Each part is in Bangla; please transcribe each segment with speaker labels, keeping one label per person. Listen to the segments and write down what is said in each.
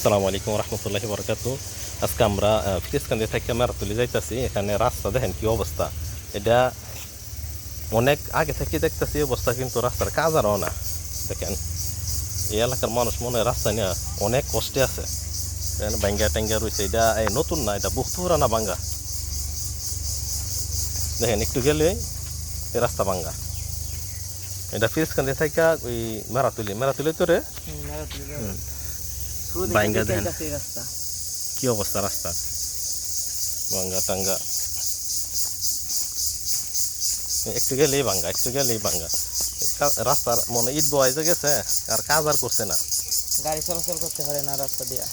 Speaker 1: আসসালামু আলাইকুম রহমতুল্লাহি বরকাত আজকে আমরা ফিরিজকান্দি থেকে মেরাতুলি যাইতেছি। এখানে রাস্তা দেখেন কি অবস্থা। এটা অনেক আগে থেকে দেখতেছি অবস্থা কিন্তু রাস্তার কাজ আরও না। দেখেন এই এলাকার মানুষ মনে হয় রাস্তা নিয়ে অনেক কষ্টে আছে। দেখেন বাঙ্গা ট্যাঙ্গা রয়েছে। এটা এই নতুন না এটা বহুত পুরানা বাঙ্গা দেখেন একটু গেলে এই রাস্তা বাঙ্গা এটা ফিরিজকান্দি থেকে ওই মেরাতুলি। মেরাতুলি তো রে? বাইঙ্গা।
Speaker 2: রাস্তা
Speaker 1: কি অবস্থা রাস্তার ভাঙ্গা টাঙ্গা একটু গেলেই ভাঙ্গা একটু গেলেই ভাঙ্গা রাস্তার মনে বয়েছে গেছে আর কাজ আর করছে না
Speaker 2: গাড়ি চলাচল করতে পারে না রাস্তা দিয়া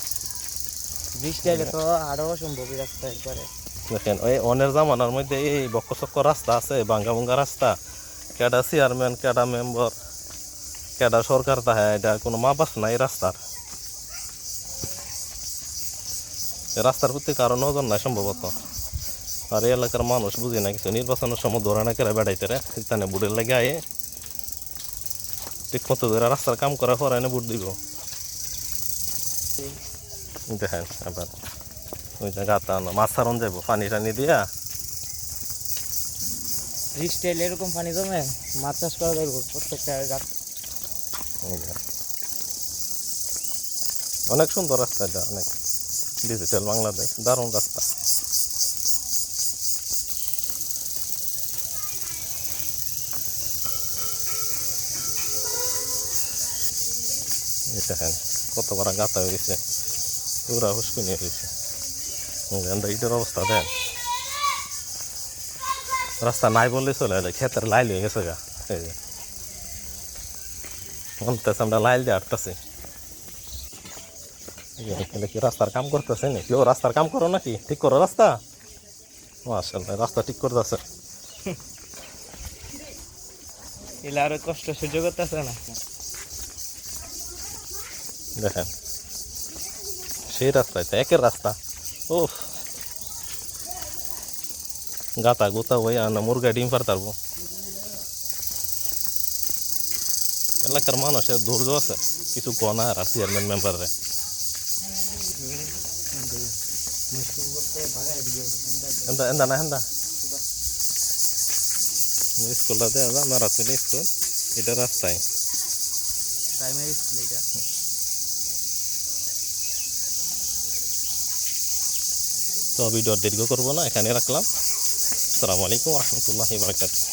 Speaker 2: বৃষ্টি আগে তো আরও অসম্ভব এই রাস্তা একবারে
Speaker 1: দেখেন ওই অনের জামানার মধ্যে এই বক্ক চক্ক রাস্তা আছে ভাঙ্গা ভুঙ্গা রাস্তা কেডা চেয়ারম্যান কেডা মেম্বার কেডা সরকার তাহে এটা কোনো মাপাস নাই রাস্তার এই রাস্তার প্রতি কারও নজর নাই সম্ভবত। আর এই এলাকার মানুষ বুঝি না কিছু। নির্বাচনের সময় ধরে না কেরা বেড়াইতে রে। এখানে বুড়ের লাগে আয়ে ঠিক মতো ধরে রাস্তার কাম করা পরে এনে বুট দিব। দেখেন আবার ওই যে গাতা মাছ সারন যাব পানি টানি দিয়া।
Speaker 2: এলে এরকম পানি জমে মাছ চাষ করা যাবে প্রত্যেকটা গাছ
Speaker 1: অনেক সুন্দর রাস্তা এটা অনেক। ডিজিটাল বাংলাদেশ দারুণ রাস্তা। দেখেন, কত বড় গাতা হয়েছে পুরা হুসকুনি হয়েছে ইটার অবস্থা, দেন। রাস্তা নাই বললে চলে এলে ক্ষেতের লাইল হয়ে গেছে গা। এই যে। আমরা লাইল দিয়ে হাঁটতেছি। এখানে কি রাস্তার কাম করতেছে নাকি? কেউ রাস্তার কাম করো নাকি? ঠিক করো রাস্তা? মাশাল্লাহ রাস্তা ঠিক করতেছে।
Speaker 2: এলে আরও কষ্ট সহ্য করতেছে না।
Speaker 1: দেখেন সেই রাস্তা এটা একের রাস্তা। ও গাতা গোতা ওই আনা মুরগা ডিম পারতারবো। এলাকার মানুষের ধৈর্য আছে কিছু কনা আর চেয়ারম্যান মেম্বারে এন্দা এন্দা না এন্দা স্কুলটা দেওয়া যা মেরাতুলি স্কুল এটা রাস্তায়
Speaker 2: প্রাইমারি স্কুল এটা
Speaker 1: তো ভিডিও দীর্ঘ করব না এখানে রাখলাম আসসালামু আলাইকুম রহমতুল্লাহি বারকাতুহ